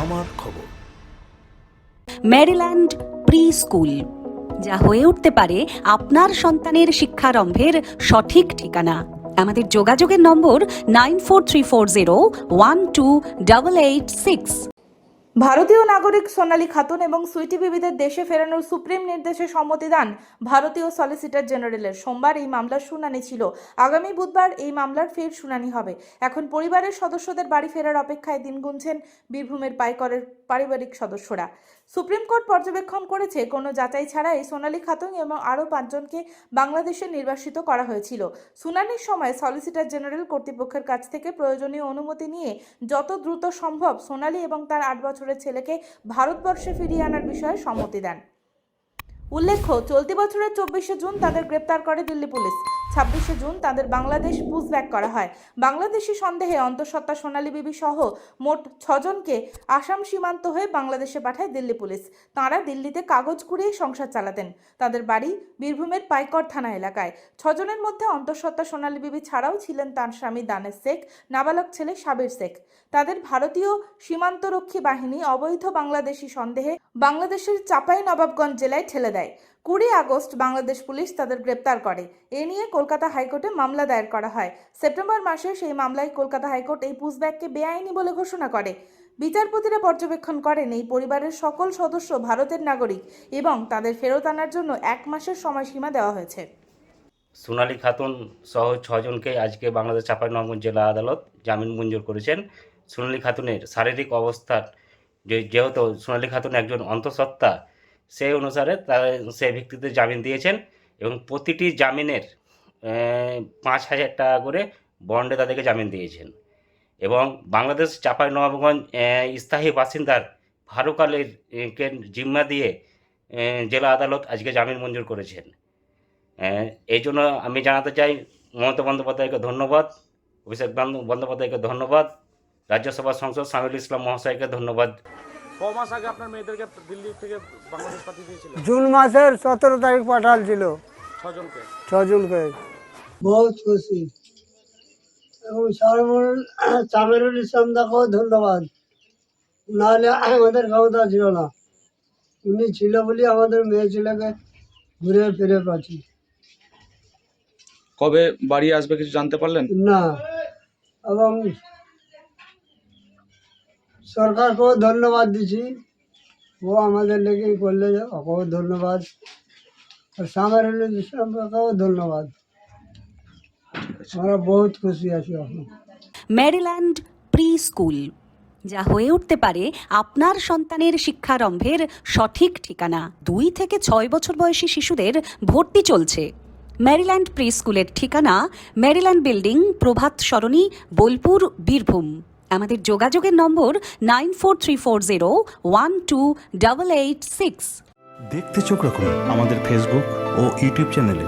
আমার খবর। Maryland pre school যা হয়ে উঠতে পারে আপনার সন্তানের শিক্ষারম্ভের সঠিক ঠিকানা। আমাদের যোগাযোগের নম্বর nine four three four zero one two double eight six. ভারতীয় নাগরিক সোনালী খাতুন এবং সুইটি বিবিদের দেশে ফেরানোর সুপ্রিম নির্দেশে সম্মতি দান ভারতীয় সলিসিটর জেনারেলের। সোমবার এই মামলার শুনানি ছিল। আগামী বুধবার এই মামলার ফের শুনানি হবে। এখন পরিবারের সদস্যদের বাড়ি ফেরার অপেক্ষায় দিন গুনছেন বীরভূমের পাইকরের পারিবারিক সদস্যরা। সুপ্রিম কোর্ট পর্যবেক্ষণ করেছে, কোনো যাচাই ছাড়াই সোনালী খাতুন এবং আরও পাঁচজনকে বাংলাদেশে নির্বাসিত করা হয়েছিল। শুনানির সময় সলিসিটর জেনারেল কর্তৃপক্ষের কাছ থেকে প্রয়োজনীয় অনুমতি নিয়ে যত দ্রুত সম্ভব সোনালী এবং তার আট বছরের ছেলেকে ভারতবর্ষে ফিরিয়ে আনার বিষয়ে সম্মতি দেন। উল্লেখ্য, চলতি বছরের চব্বিশে জুন তাদের গ্রেপ্তার করে দিল্লি পুলিশ। ছাব্বিশে জুন তাদের বাংলাদেশ পুশব্যাক করা হয়। বাংলাদেশি সন্দেহে অন্তঃসত্ত্বা সোনালী বিবি সহ মোট ছজনকে আসাম সীমান্ত হয়ে বাংলাদেশে পাঠায় দিল্লি পুলিশ। তাঁরা দিল্লিতে কাগজ কুড়িয়ে সংসার চালাতেন। তাদের বাড়ি বীরভূমের পাইকর থানা এলাকায়। ছজনের মধ্যে অন্তঃসত্ত্বা সোনালী বিবি ছাড়াও ছিলেন তার স্বামী দানেশ শেখ, নাবালক ছেলে সাবির শেখ। তাদের ভারতীয় সীমান্তরক্ষী বাহিনী অবৈধ বাংলাদেশি সন্দেহে বাংলাদেশের চাপাই নবাবগঞ্জ জেলায় ঠেলে দেয়। কুড়ি আগস্ট বাংলাদেশ পুলিশ তাদের গ্রেপ্তার করে। এ নিয়ে কলকাতা হাইকোর্টে মামলা দায়ের করা হয়। সেপ্টেম্বর মাসে সেই মামলায় কলকাতা হাইকোর্ট এই পুশব্যাককে বেআইনি বলে ঘোষণা করে। বিচারপতিরা পর্যবেক্ষণ করেন, এই পরিবারের সকল সদস্য ভারতের নাগরিক এবং তাদের ফেরত আনার জন্য এক মাসের সময়সীমা দেওয়া হয়েছে। সোনালী খাতুন সহ ছজনকে আজকে বাংলাদেশ চাঁপাইনবাবগঞ্জ জেলা আদালত জামিন মঞ্জুর করেছেন। সোনালী খাতুনের শারীরিক অবস্থার যেহেতু সোনালী খাতুন একজন অন্তঃসত্ত্বা সেই অনুসারে সেই ভিত্তিতে জামিন দিয়েছেন এবং প্রতিটি জামিনের পাঁচ হাজার টাকা করে বন্ডে তাদেরকে জামিন দিয়েছেন। এবং বাংলাদেশ চাঁপাইনবাবগঞ্জ নবাবগঞ্জ স্থায়ী বাসিন্দার ফারুক আলীর কে, জিম্মা দিয়ে জেলা আদালত আজকে জামিন মঞ্জুর করেছেন। এই জন্য আমি জানাতে চাই, মমতা বন্দ্যোপাধ্যায়কে ধন্যবাদ, অভিষেক বন্দ্যোপাধ্যায়কে ধন্যবাদ, রাজ্যসভা সংসদ সামিল ইসলাম মহাশয়কে ধন্যবাদ। মাস আগে আপনার মেয়েদেরকে দিল্লি থেকে বাংলাদেশ পাঠিয়ে দিয়েছিল? জুন মাসের সতেরো তারিখ পাঠাল ছিল ছজনকে? ছজনকে। বহুত খুশি। এবং সারমুল চামেরুল ইসলাম দাকেও ধন্যবাদ। নাহলে আমাদের ক্ষমতা ছিল না। উনি ছিল বলে আমাদের মেয়ে ছেলেকে ঘুরে ফিরে পাচ্ছি। কবে বাড়ি আসবে কিছু জানতে পারলেন? না। এবং সরকারকেও ধন্যবাদ দিছি ও আমাদের লেগে করলে ওকেও ধন্যবাদ। আর ইসলামকেও ধন্যবাদ। আমরা বহুত খুশি আছি এখন। ম্যারিল্যান্ড প্রি স্কুল যা হয়ে উঠতে পারে আপনার সন্তানের শিক্ষারম্ভের সঠিক ঠিকানা। দুই থেকে ছয় বছর বয়সী শিশুদের ভর্তি চলছে। ম্যারিল্যান্ড প্রি স্কুলের ঠিকানা ম্যারিল্যান্ড বিল্ডিং, প্রভাত সরণি, বোলপুর, বীরভূম। আমাদের যোগাযোগের নম্বর nine four three four zero one two double eight six. দেখতে চোখ রাখুন আমাদের ফেসবুক ও ইউটিউব চ্যানেলে।